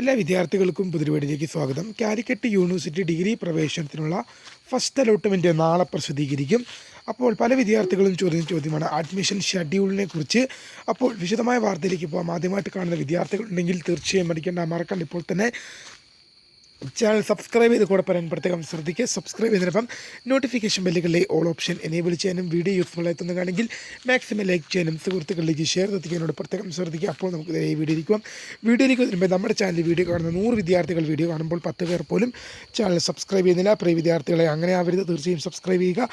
എല്ലാ വിദ്യാർത്ഥികൾക്കും പുതുപടിയിലേക്ക് സ്വാഗതം. കാലിക്കറ്റ് യൂണിവേഴ്സിറ്റി ഡിഗ്രി പ്രവേശനത്തിനുള്ള ഫസ്റ്റ് അലോട്ട്മെന്റ് നാളെ പ്രസിദ്ധീകരിക്കും. അപ്പോൾ പല വിദ്യാർത്ഥികളും ചോദിക്കുന്ന ചോദ്യമാണ് അഡ്മിഷൻ ഷെഡ്യൂളിനെ കുറിച്ച്. അപ്പോൾ വിശദമായ വാർത്തയിലേക്ക് പോകാം ആദ്യമായിട്ട് കാണുന്ന വിദ്യാർത്ഥികൾ ഉണ്ടെങ്കിൽ തീർച്ചയായും പഠിക്കേണ്ട മറക്കണ്ട. ഇപ്പോൾ തന്നെ ചാനൽ സബ്സ്ക്രൈബ് ചെയ്ത് കൂടെ പറയാൻ പ്രത്യേകം ശ്രദ്ധിക്കുക. സബ്സ്ക്രൈബ് ചെയ്തതിനൊപ്പം നോട്ടിഫിക്കേഷൻ ബെല്ലുകളിലെ ഓൾ ഓപ്ഷൻ എനേബിൾ ചെയ്യാനും വീഡിയോ യൂസ്ഫുൾ ആയിട്ടുണ്ടെങ്കിൽ മാക്സിമം ലൈക്ക് ചെയ്യാനും സുഹൃത്തുക്കളിലേക്ക് ഷെയർ എത്തിക്കാനോട് പ്രത്യേകം ശ്രദ്ധിക്കുക. അപ്പോൾ നമുക്ക് ഈ വീഡിയോ ഇരിക്കാം വീഡിയോയിലേക്ക് വരുമ്പോൾ നമ്മുടെ ചാനൽ വീഡിയോ കാണുന്ന നൂറ് വിദ്യാർത്ഥികൾ വീഡിയോ കാണുമ്പോൾ പത്ത് പേർ പോലും ചാനൽ സബ്സ്ക്രൈബ് ചെയ്യുന്നില്ല. പ്രിയ വിദ്യാർത്ഥികളെ അങ്ങനെ ആവരുത്. തീർച്ചയായും സബ്സ്ക്രൈബ് ചെയ്യുക.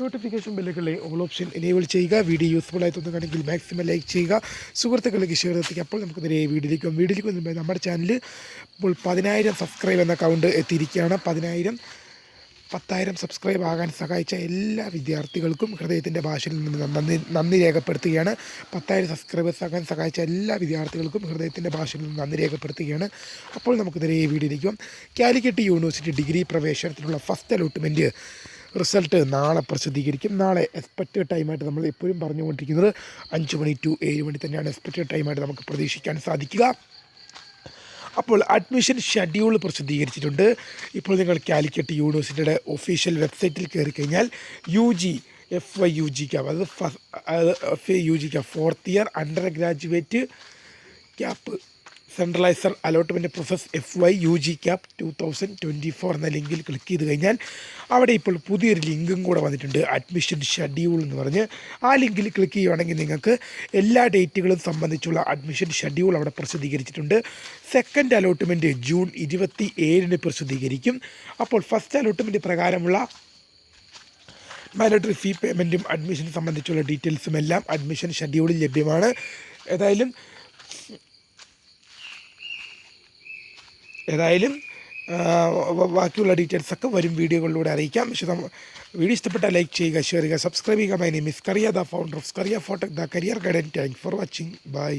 നോട്ടിഫിക്കേഷൻ ബെല്ലുകളിലെ ഓൾ ഓപ്ഷൻ എനേബിൾ ചെയ്യുക. വീഡിയോ യൂസ്ഫുൾ ആയി തോന്നുകയാണെങ്കിൽ മാക്സിമം ലൈക്ക് ചെയ്യുക. സുഹൃത്തുക്കളിലേക്ക് ഷെയർ എത്തിക്കുക അപ്പോൾ നമുക്ക് നേരെ വീഡിയോയിലേക്ക് വീഡിയോയിലേക്ക് വരുമ്പോൾ നമ്മുടെ ചാനൽ ഇപ്പോൾ പതിനായിരം സബ്സ്ക്രൈബ് എന്ന അക്കൗണ്ട് എത്തിയിരിക്കുകയാണ്. പതിനായിരം പത്തായിരം സബ്സ്ക്രൈബ് ആകാൻ സഹായിച്ച എല്ലാ വിദ്യാർത്ഥികൾക്കും ഹൃദയത്തിന്റെ ഭാഷയിൽ നിന്ന് നന്ദി നന്ദി രേഖപ്പെടുത്തുകയാണ്. പത്തായിരം സബ്സ്ക്രൈബേഴ്സ് ആകാൻ സഹായിച്ച എല്ലാ വിദ്യാർത്ഥികൾക്കും ഹൃദയത്തിന്റെ ഭാഷയിൽ നിന്ന് നന്ദി രേഖപ്പെടുത്തുകയാണ്. അപ്പോൾ നമുക്ക് നേരെ ഈ വീഡിയോയിലേക്ക് കാലിക്കറ്റ് യൂണിവേഴ്സിറ്റി ഡിഗ്രി പ്രവേശനത്തിനുള്ള ഫസ്റ്റ് അലോട്ട്മെന്റ് റിസൾട്ട് നാളെ പ്രസിദ്ധീകരിക്കും. നാളെ എക്സ്പെക്റ്റഡ് ടൈമായിട്ട് നമ്മൾ എപ്പോഴും പറഞ്ഞുകൊണ്ടിരിക്കുന്നത് അഞ്ച് മണി ടു ഏഴ് മണി തന്നെയാണ് എക്സ്പെക്റ്റഡ് ടൈമായിട്ട് നമുക്ക് പ്രതീക്ഷിക്കാൻ സാധിക്കുക. അപ്പോൾ അഡ്മിഷൻ ഷെഡ്യൂൾ പ്രസിദ്ധീകരിച്ചിട്ടുണ്ട്. ഇപ്പോൾ നിങ്ങൾ കാലിക്കറ്റ് യൂണിവേഴ്സിറ്റിയുടെ ഒഫീഷ്യൽ വെബ്സൈറ്റിൽ കയറി കഴിഞ്ഞാൽ U G F Y U G CAP അതായത് first F A U G CAP fourth year undergraduate CAP centraliser allotment process F Y U G CAP two thousand twenty four എന്ന ലിങ്കിൽ ക്ലിക്ക് ചെയ്ത് കഴിഞ്ഞാൽ അവിടെ ഇപ്പോൾ പുതിയൊരു ലിങ്കും കൂടെ വന്നിട്ടുണ്ട്. അഡ്മിഷൻ ഷെഡ്യൂൾ എന്ന് പറഞ്ഞ്. ആ ലിങ്കിൽ ക്ലിക്ക് ചെയ്യുകയാണെങ്കിൽ നിങ്ങൾക്ക് എല്ലാ ഡേറ്റുകളും സംബന്ധിച്ചുള്ള അഡ്മിഷൻ ഷെഡ്യൂൾ അവിടെ പ്രസിദ്ധീകരിച്ചിട്ടുണ്ട്. സെക്കൻഡ് അലോട്ട്മെന്റ് ജൂൺ ഇരുപത്തി ഏഴിന് പ്രസിദ്ധീകരിക്കും. അപ്പോൾ ഫസ്റ്റ് അലോട്ട്മെന്റ് പ്രകാരമുള്ള മാൻഡറ്ററി ഫീ പേയ്മെന്റും അഡ്മിഷൻ സംബന്ധിച്ചുള്ള ഡീറ്റെയിൽസും എല്ലാം അഡ്മിഷൻ ഷെഡ്യൂളിൽ ലഭ്യമാണ്. ഏതായാലും ഏതായാലും ബാക്കിയുള്ള ഡീറ്റെയിൽസ് ഒക്കെ വരും വീഡിയോകളിലൂടെ അറിയിക്കാം. വിശദം വീഡിയോ ഇഷ്ടപ്പെട്ടാൽ ലൈക്ക് ചെയ്യുക ഷെയർ ചെയ്യുക സബ്സ്ക്രൈബ് ചെയ്യുക. My name is Kariya the founder of Kariya ഫോട്ടക് the career guidance thank for watching bye